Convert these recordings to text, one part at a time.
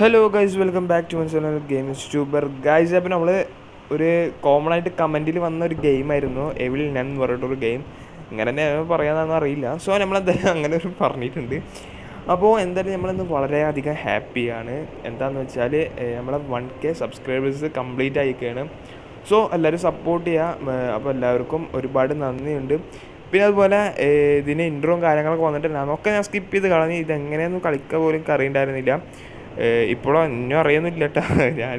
Hello guys welcome back to my channel games tuber guys അപ്പം നമ്മൾ ഒരു common ആയിട്ട് കമന്റിൽ വന്ന ഒരു ഗെയിമായിരുന്നു എവിൽ നൻ എന്ന് പറഞ്ഞിട്ടൊരു ഗെയിം ഇങ്ങനെ തന്നെ പറയാമെന്നൊന്നും അറിയില്ല. സോ നമ്മൾ നമ്മളെന്തായാലും അങ്ങനെ ഒരു പറഞ്ഞിട്ടുണ്ട്. അപ്പോൾ എന്തായാലും നമ്മളിന്ന് വളരെയധികം ഹാപ്പിയാണ് എന്താണെന്ന് വെച്ചാൽ നമ്മളെ വൺ കെ സബ്സ്ക്രൈബേഴ്സ് കംപ്ലീറ്റ് ആയിക്കാണ് സോ എല്ലാവരും സപ്പോർട്ട് ചെയ്യുക അപ്പോൾ എല്ലാവർക്കും ഒരുപാട് നന്ദിയുണ്ട്. പിന്നെ അതുപോലെ ഇതിന് ഇൻട്രോയും കാര്യങ്ങളൊക്കെ വന്നിട്ടുണ്ടായിരുന്നു. ഒക്കെ ഞാൻ സ്കിപ്പ് ചെയ്ത് കളഞ്ഞ് ഇതെങ്ങനെയൊന്നും കളിക്കുക പോലും എനിക്ക് അറിയണ്ടായിരുന്നില്ല ഇപ്പോഴും ഇന്നും അറിയുന്നില്ല കേട്ടോ ഞാൻ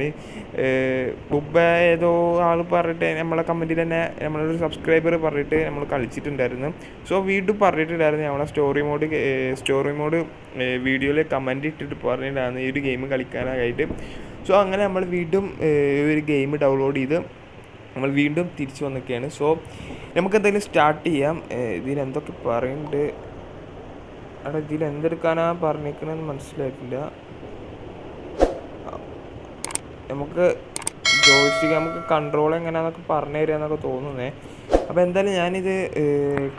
മുമ്പ് ഏതോ ആൾ പറഞ്ഞിട്ട് നമ്മളെ കമന്റിൽ തന്നെ നമ്മളൊരു സബ്സ്ക്രൈബർ പറഞ്ഞിട്ട് നമ്മൾ കളിച്ചിട്ടുണ്ടായിരുന്നു. സോ വീണ്ടും പറഞ്ഞിട്ടുണ്ടായിരുന്നു. നമ്മളെ സ്റ്റോറി മോഡ് സ്റ്റോറി മോഡ് വീഡിയോയിൽ കമന്റ് ഇട്ടിട്ട് പറഞ്ഞിട്ടുണ്ടായിരുന്നു. ഈ ഒരു ഗെയിം കളിക്കാനായിട്ട്. സോ അങ്ങനെ നമ്മൾ വീണ്ടും ഒരു ഗെയിം ഡൗൺലോഡ് ചെയ്ത് നമ്മൾ വീണ്ടും തിരിച്ചു വന്നൊക്കെയാണ്. സോ നമുക്ക് എന്തെങ്കിലും സ്റ്റാർട്ട് ചെയ്യാം ഇതിലെന്തൊക്കെ പറയുന്നുണ്ട് അവിടെ ഇതിൽ എന്തെടുക്കാനാ പറഞ്ഞിരിക്കണമെന്ന് മനസ്സിലായിട്ടില്ല. നമുക്ക് ജോയിസ്റ്റിക്ക് നമുക്ക് കൺട്രോൾ എങ്ങനെയാണെന്നൊക്കെ പറഞ്ഞു തരാമെന്നൊക്കെ തോന്നുന്നേ. അപ്പോൾ എന്തായാലും ഞാനിത്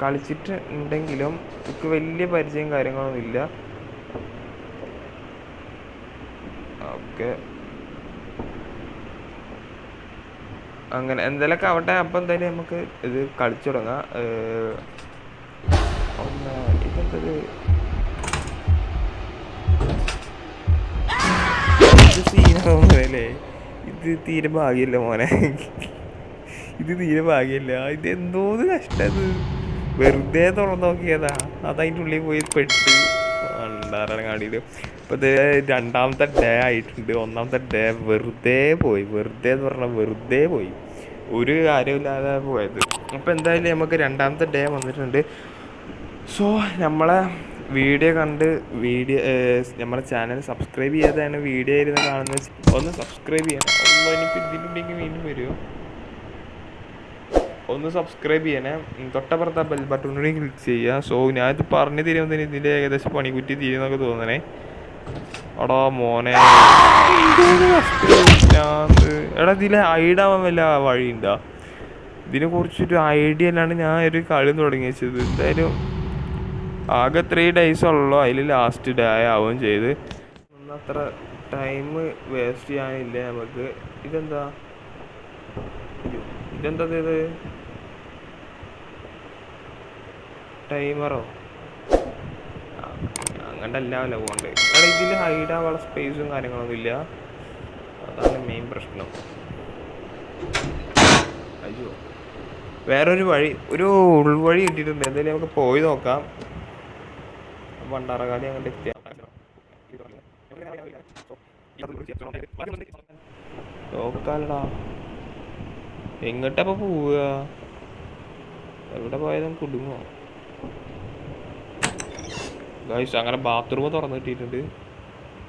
കളിച്ചിട്ടുണ്ടെങ്കിലും എനിക്ക് വലിയ പരിചയം കാര്യങ്ങളൊന്നും ഇല്ല ഓക്കെ. അങ്ങനെ എന്തായാലൊക്കെ ആവട്ടെ. അപ്പം എന്തായാലും നമുക്ക് ഇത് കളിച്ചു തുടങ്ങാം. ഇതെന്തത്? ഇത് സീനാവുന്നതല്ലേ ഇത് തീരെ ഭാഗ്യമില്ല മോനെ. ഇത് തീരെ ഭാഗ്യമില്ല. ഇത് എന്തോന്ന് കഷ്ടത്. വെറുതെ തുറന്നു നോക്കിയതാ. അതതിന്റെ ഉള്ളിൽ പോയി പെട്ട് അണ്ടാറങ്ങാടിയിൽ അപ്പോൾ ഇത് രണ്ടാമത്തെ ഡേ ആയിട്ടുണ്ട്. ഒന്നാമത്തെ ഡേ വെറുതെ പോയി. വെറുതെ എന്ന് പറഞ്ഞാൽ വെറുതെ പോയി. ഒരു കാര്യമില്ലാതെ പോയത്. അപ്പോൾ എന്തായാലും നമുക്ക് രണ്ടാമത്തെ ഡേ വന്നിട്ടുണ്ട്. സോ നമ്മളെ വീഡിയോ കണ്ട് വീഡിയോ നമ്മുടെ ചാനൽ സബ്സ്ക്രൈബ് ചെയ്യാതെയാണ് വീഡിയോ ഇരുന്ന് കാണുന്നത് ഒന്ന് സബ്സ്ക്രൈബ് ചെയ്യണം. ഒന്ന് ഇനിയിപ്പോൾ ഇതിലുണ്ടെങ്കിൽ വീണ്ടും വരുമോ ഒന്ന് സബ്സ്ക്രൈബ് ചെയ്യണേ. തൊട്ടപ്പുറത്ത് ബെൽ കൂടി ക്ലിക്ക് ചെയ്യുക. സോ ഞാനിത് പറഞ്ഞു തരുമ്പോൾ ഇതിന്റെ ഏകദേശം പണിക്കുറ്റി തീരുന്നൊക്കെ തോന്നണേ. അടാ മോനെ. എടാ ഇതിലെ ഐഡാവാൻ വല്ല വഴിയുണ്ടോ? ഇതിനെ കുറിച്ചൊരു ഐഡിയ അല്ലാണ്ട് ഞാൻ ഒരു കളി തുടങ്ങി വെച്ചത്. എന്തായാലും ആകെ ത്രീ ഡേയ്സ് ഉള്ളൂ. അതിൽ ലാസ്റ്റ് ഡേ ആവുകയും ചെയ്ത്. അത്ര ടൈം വേസ്റ്റ് ചെയ്യാനില്ല നമുക്ക്? ഇതെന്താ? ഇതെന്താ ഇത്? ടൈമറോ അങ്ങോട്ടല്ല പോകണ്ട. കാരണം ഇതിൽ ഹൈഡ് ആവാനുള്ള സ്പേസും കാര്യങ്ങളൊന്നും ഇല്ല. അതാണ് മെയിൻ പ്രശ്നം. അയ്യോ. വേറൊരു വഴി ഒരു ഉൾവഴി കിട്ടിയിട്ടുണ്ട്. എന്തായാലും നമുക്ക് പോയി നോക്കാം. വണ്ടാറകാലി അങ്ങോട്ട് എത്തിയ. നോക്കാലടാ എങ്ങോട്ടപ്പോ പോവുക എവിടെ പോയതും കുടുങ്ങോ ഗൈസ് അങ്ങനെ ബാത്റൂം തുറന്നു കിട്ടിയിട്ടുണ്ട്.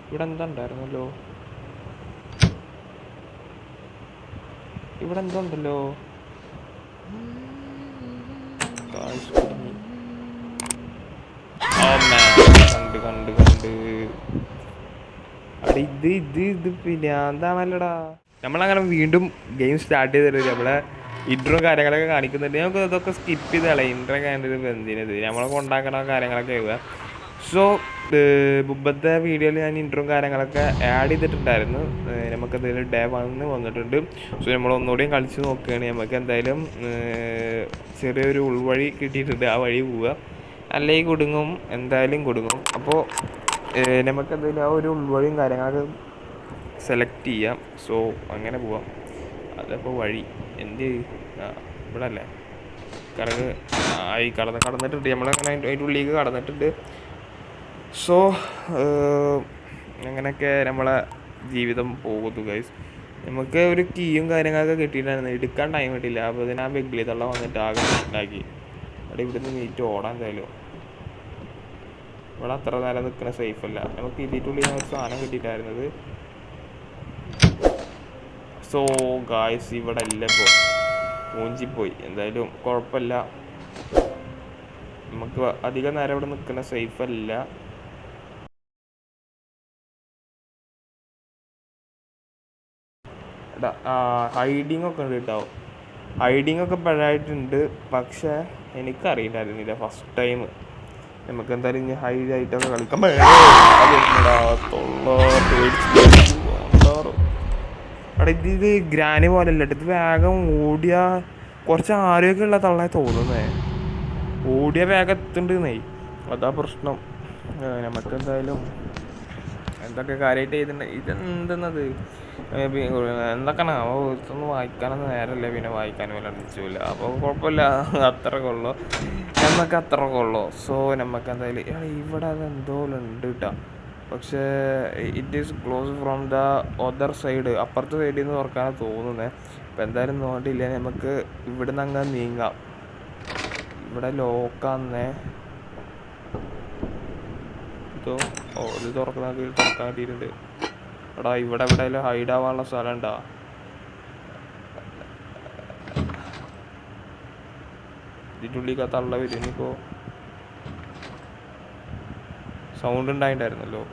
ഇവിടെ എന്താ ഉണ്ടായിരുന്നല്ലോ? ഇവിടെ എന്തോ ഉണ്ടല്ലോ. കണ്ട് കണ്ട് കണ്ട്. അവിടെ ഇത് ഇത് ഇത് പിന്നെ എന്താണല്ലടാ നമ്മളങ്ങനെ വീണ്ടും ഗെയിം സ്റ്റാർട്ട് ചെയ്തിട്ട് നമ്മളെ ഇൻട്രോ കാര്യങ്ങളൊക്കെ കാണിക്കുന്നുണ്ട്. നമുക്ക് ഇതൊക്കെ സ്കിപ്പ് ചെയ്ത് കളയാം ഇൻട്രോ കണ്ടിട്ട് എന്തിനത് നമ്മളെ കൊണ്ടാക്കണ കാര്യങ്ങളൊക്കെ എഴുതുക സോ മുമ്പത്തെ വീഡിയോയിൽ ഞാൻ ഇൻട്രോ കാര്യങ്ങളൊക്കെ ആഡ് ചെയ്തിട്ടുണ്ടായിരുന്നു. നമുക്ക് എന്തെങ്കിലും ഡേ വന്ന് വന്നിട്ടുണ്ട്. സോ നമ്മൾ ഒന്നുകൂടിയും കളിച്ച് നോക്കുകയാണ്. നമുക്ക് എന്തായാലും ചെറിയൊരു ഉൾവഴി കിട്ടിയിട്ടുണ്ട്. ആ വഴി പോവുക. അല്ലെങ്കിൽ കുടുങ്ങും എന്തായാലും കുടുങ്ങും. അപ്പോൾ നമുക്ക് എന്തായാലും ആ ഒരു ഉൾവഴിയും കാര്യങ്ങളൊക്കെ സെലക്ട് ചെയ്യാം. സോ അങ്ങനെ പോവാം. അതപ്പോൾ വഴി. എന്ത് ഇവിടെ അല്ലേ കറങ്ങ് ആയി കടന്ന് കടന്നിട്ടുണ്ട്. നമ്മളങ്ങനെ അതിന്റെ ഉള്ളിലേക്ക് കടന്നിട്ടുണ്ട്. സോ അങ്ങനെയൊക്കെ നമ്മളെ ജീവിതം പോകുന്നു ഗൈസ് നമുക്ക് ഒരു കീയും കാര്യങ്ങളൊക്കെ കിട്ടിയിട്ടുണ്ടായിരുന്നു. എടുക്കാൻ ടൈം കിട്ടില്ല അപ്പോൾ അതിന് ആ ബെഗ്ലി തള്ള വന്നിട്ട് ആകെ ഉണ്ടാക്കി. അവിടെ ഇവിടുന്ന് നീറ്റ് ഓടാൻ എന്തായാലും. ഇവിടെ അത്ര നേരം നിൽക്കുന്ന സേഫ് അല്ല. നമുക്ക് നിന്ന് ഒരു സാധനം കിട്ടിയിട്ടായിരുന്നത്. സോ ഗായ്സ് ഇവിടെ അല്ല ഇപ്പോൾ മൂഞ്ചിപ്പോയി. എന്തായാലും കുഴപ്പമില്ല. നമുക്ക് അധികം നേരം ഇവിടെ നിൽക്കുന്ന സേഫ് അല്ല. ഹൈഡിങ് ഒക്കെ ഉണ്ട് കേട്ടോ. ഹൈഡിങ് ഒക്കെ പഴയായിട്ടുണ്ട്. പക്ഷേ എനിക്കറിയില്ലായിരുന്നില്ല ഫസ്റ്റ് ടൈം നമുക്ക് എന്തായാലും ഇനി ഹൈ ആയിട്ടൊക്കെ കളിക്കാൻ അവിടെ ഇത് ഇത് ഗ്രാനി പോലെ അല്ല ഇത് വേഗം ഓടിയ കുറച്ച് ആരോഗ്യമുള്ള തള്ളായി തോന്നുന്നേ. ഓടിയ വേഗം എത്തുന്നുണ്ടെന്നേ അതാ പ്രശ്നം. നമുക്ക് എന്തായാലും എന്തൊക്കെ കാര്യമായിട്ട് ചെയ്തിട്ടുണ്ട് ഇതെന്തെന്നത്? എന്തൊക്കെയാണ്? അപ്പോൾ ഇതൊന്നും വായിക്കാനൊന്നും നേരമില്ല. പിന്നെ വായിക്കാനും വല്ല അടിച്ചില്ല അപ്പോൾ കുഴപ്പമില്ല. അത്രയൊക്കെ ഉള്ളു. നമുക്ക് ഉള്ളു. സോ നമുക്ക് എന്തായാലും ഇവിടെ അത് എന്തോ ഉണ്ട് കേട്ടോ പക്ഷേ it is close from the other side അപ്പുറത്തെ സൈഡിൽ നിന്ന് തുറക്കാനാണ് തോന്നുന്നത് അപ്പോൾ എന്തായാലും നോട്ടില്ല നമുക്ക് ഇവിടെ നിന്ന് അങ്ങ് നീങ്ങാം. ഇവിടെ ലോക്കാന്നേ ഇതോ ഓ ഇത് തുറക്കുന്ന തുറക്കാൻ വേണ്ടിയിട്ടുണ്ട് എടാ ഇവിടെ എവിടെയെങ്കിലും ഹൈഡ് ആവാനുള്ള സ്ഥലം ഉണ്ടാ ഇതിന്റെ ഉള്ളിൽ തള്ള വരും ഇനിയിപ്പോ സൗണ്ട് ഉണ്ടായിട്ടുണ്ടായിരുന്നല്ലോ.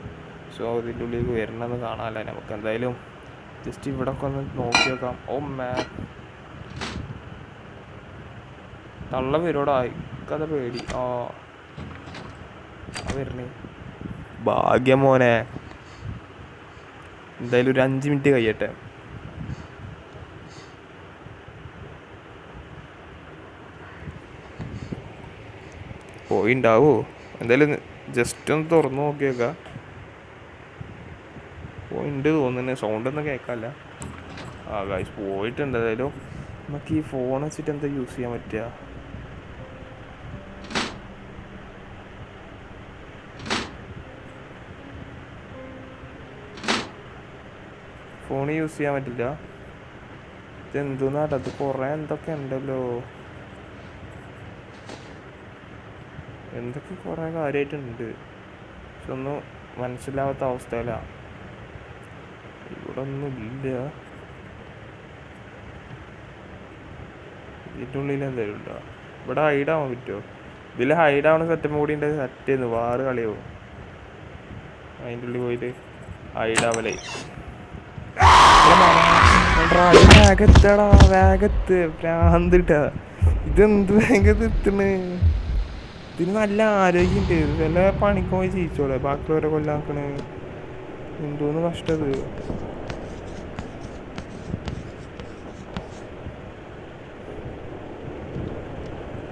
സോ ഇതിന്റെ ഉള്ളിലേക്ക് വരണമെന്ന് കാണാമല്ല നമുക്ക്. എന്തായാലും ജസ്റ്റ് ഇവിടെ ഒക്കെ ഒന്ന് നോക്കി നോക്കാം. ഓ മേ. തള്ള വരോടാ കഥ പേടി. ആ വരണേ. ഭാഗ്യം മോനെ. എന്തായാലും ഒരു അഞ്ച് മിനിറ്റ് കഴിയട്ടെ. പോയിണ്ടാവോ? എന്തായാലും ജസ്റ്റ് ഒന്ന് തുറന്നു നോക്കിയേക്കാം. പോയിണ്ട് തോന്നുന്നു. സൗണ്ട് ഒന്നും കേൾക്കാല്ല ആ ഗായ്സ് പോയിട്ടുണ്ട്. എന്തായാലും നമുക്ക് ഈ ഫോൺ വെച്ചിട്ട് എന്താ യൂസ് ചെയ്യാൻ പറ്റുക? ഫോൺ യൂസ് ചെയ്യാൻ പറ്റില്ല. ഇതെന്തോന്നാട്ടോ അത് കുറേ എന്തൊക്കെ ഉണ്ടല്ലോ. എന്തൊക്കെ കുറേ കാര്യമായിട്ടുണ്ട് പക്ഷെ ഒന്നും മനസ്സിലാവാത്ത അവസ്ഥയിലാണ് ഇവിടെ ഒന്നും ഇല്ല. ഇതിന്റെ ഉള്ളിൽ എന്തായാലും ഉണ്ടോ? ഇവിടെ ഹൈഡ് ആവാൻ പറ്റുമോ ഇതിൽ ഹൈഡ് ആവണ സെറ്റപ്പ് കൂടി ഉണ്ട് സെറ്റ് ചെയ്യുന്നു വാറ് കളിയാവും. അതിന്റെ ഉള്ളിൽ പോയിട്ട് ഹൈഡ് ആവലേ. വേഗത്തടാ വേഗത്ത് ഭ്രാന്തിട്ടാ. ഇതെന്ത് വേഗത്ത് എത്തണ് ഇതിന് നല്ല ആരോഗ്യമുണ്ട് വല്ല പണിക്ക് പോയി ജീവിച്ചോളെ. ബാക്കിയുള്ളവരെ കൊല്ലാക്കണ്. എന്തോന്ന് കഷ്ടത്.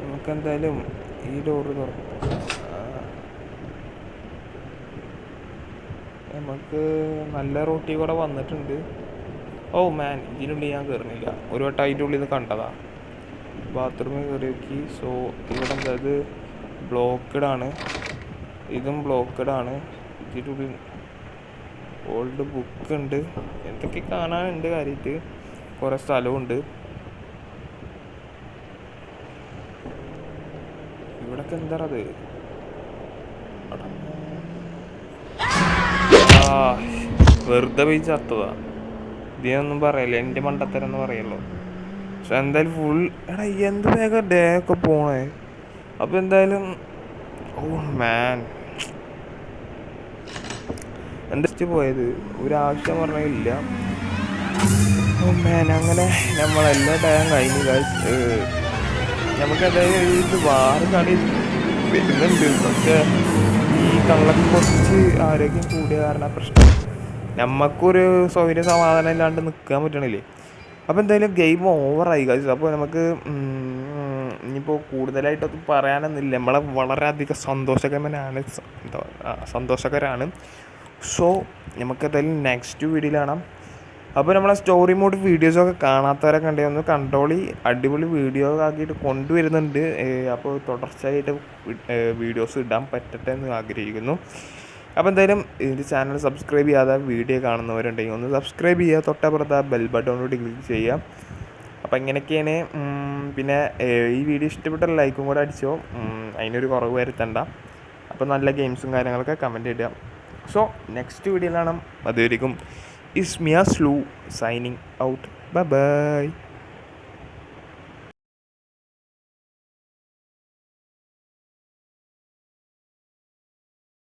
നമുക്കെന്തായാലും ഈ ഡോറ് തുറക്കും. നമുക്ക് നല്ല റോട്ടി കൂടെ വന്നിട്ടുണ്ട്. ഓ മാൻ ഇതിനുള്ളിൽ ഞാൻ കയറുന്നില്ല ഒരു വട്ടം അതിന്റെ ഉള്ളിൽ നിന്ന് കണ്ടതാ. ബാത്റൂമിൽ കയറി നോക്കി. സോ ഇവിടെ ഇത് ബ്ലോക്കഡ് ആണ്. ഇതും ബ്ലോക്കഡ് ആണ്. ഇതിന്റെ ഉള്ളിൽ ഓൾഡ് ബുക്ക് ഉണ്ട്. എന്തൊക്കെ കാണാനുണ്ട് കാര്യമായിട്ട് കുറേ സ്ഥലമുണ്ട് ഇവിടൊക്കെ എന്താ അത്? വെറുതെ പോയി ചത്തതാ. ഇതിനൊന്നും പറയല്ല? എന്റെ മണ്ടത്തരം എന്ന് പറയല്ലോ പക്ഷെ എന്തായാലും ഫുൾ എടാ എന്ത് വേഗം ഡേ ഒക്കെ പോണേ. അപ്പൊ എന്തായാലും ഓ മാൻ എന്താ പോയത്? ഒരാവശ്യം പറഞ്ഞില്ല. ഓ മാൻ അങ്ങനെ നമ്മളെല്ലാ ടൈം കഴിഞ്ഞു നമുക്ക് എന്തായാലും ഇത് വാറ് കളി വരുന്നുണ്ട്. പക്ഷെ ഈ കള്ളക്ക് കുറച്ച് ആരോഗ്യം കൂടിയ കാരണം പ്രശ്നം. നമുക്കൊരു സൗകര്യ സമാധാനം ഇല്ലാണ്ട് നിൽക്കാൻ പറ്റണില്ലേ? അപ്പോൾ എന്തായാലും ഗെയിം ഓവറായി കഴിച്ചു അപ്പോൾ നമുക്ക് ഇനിയിപ്പോൾ കൂടുതലായിട്ടൊന്നും പറയാനൊന്നുമില്ല. നമ്മളെ വളരെയധികം സന്തോഷകരമാണ് സന്തോഷകരാണ്. സോ നമുക്ക് എന്തായാലും നെക്സ്റ്റ് വീഡിയോയിൽ കാണാം. അപ്പോൾ നമ്മളെ സ്റ്റോറി മോഡ് വീഡിയോസൊക്കെ കാണാത്തവരൊക്കെ ഉണ്ടെങ്കിൽ ഒന്ന് കണ്ടോളി അടിപൊളി വീഡിയോ ആക്കിയിട്ട് കൊണ്ടുവരുന്നുണ്ട്. അപ്പോൾ തുടർച്ചയായിട്ട് വീഡിയോസ് ഇടാൻ പറ്റട്ടെ എന്ന് ആഗ്രഹിക്കുന്നു. അപ്പോൾ എന്തായാലും ഇതിന്റെ ചാനൽ സബ്സ്ക്രൈബ് ചെയ്യാതെ വീഡിയോ കാണുന്നവരുണ്ടെങ്കിൽ ഒന്ന് സബ്സ്ക്രൈബ് ചെയ്യുക. തൊട്ടപ്പുറത്ത് ആ ബെൽ കൂടി ക്ലിക്ക് ചെയ്യുക. അപ്പോൾ ഇങ്ങനെയൊക്കെയാണ് പിന്നെ ഈ വീഡിയോ ഇഷ്ടപ്പെട്ട ലൈക്കും കൂടെ അടിച്ചോ. അതിനൊരു കുറവ് വരുത്തണ്ട. അപ്പോൾ നല്ല ഗെയിംസും കാര്യങ്ങളൊക്കെ കമന്റ് ഇടുക. സോ നെക്സ്റ്റ് വീഡിയോയിലാണ് അതുവരെയും ഇസ് മിയ സ്ലൂ സൈനിങ് ഔട്ട്. Bye bye.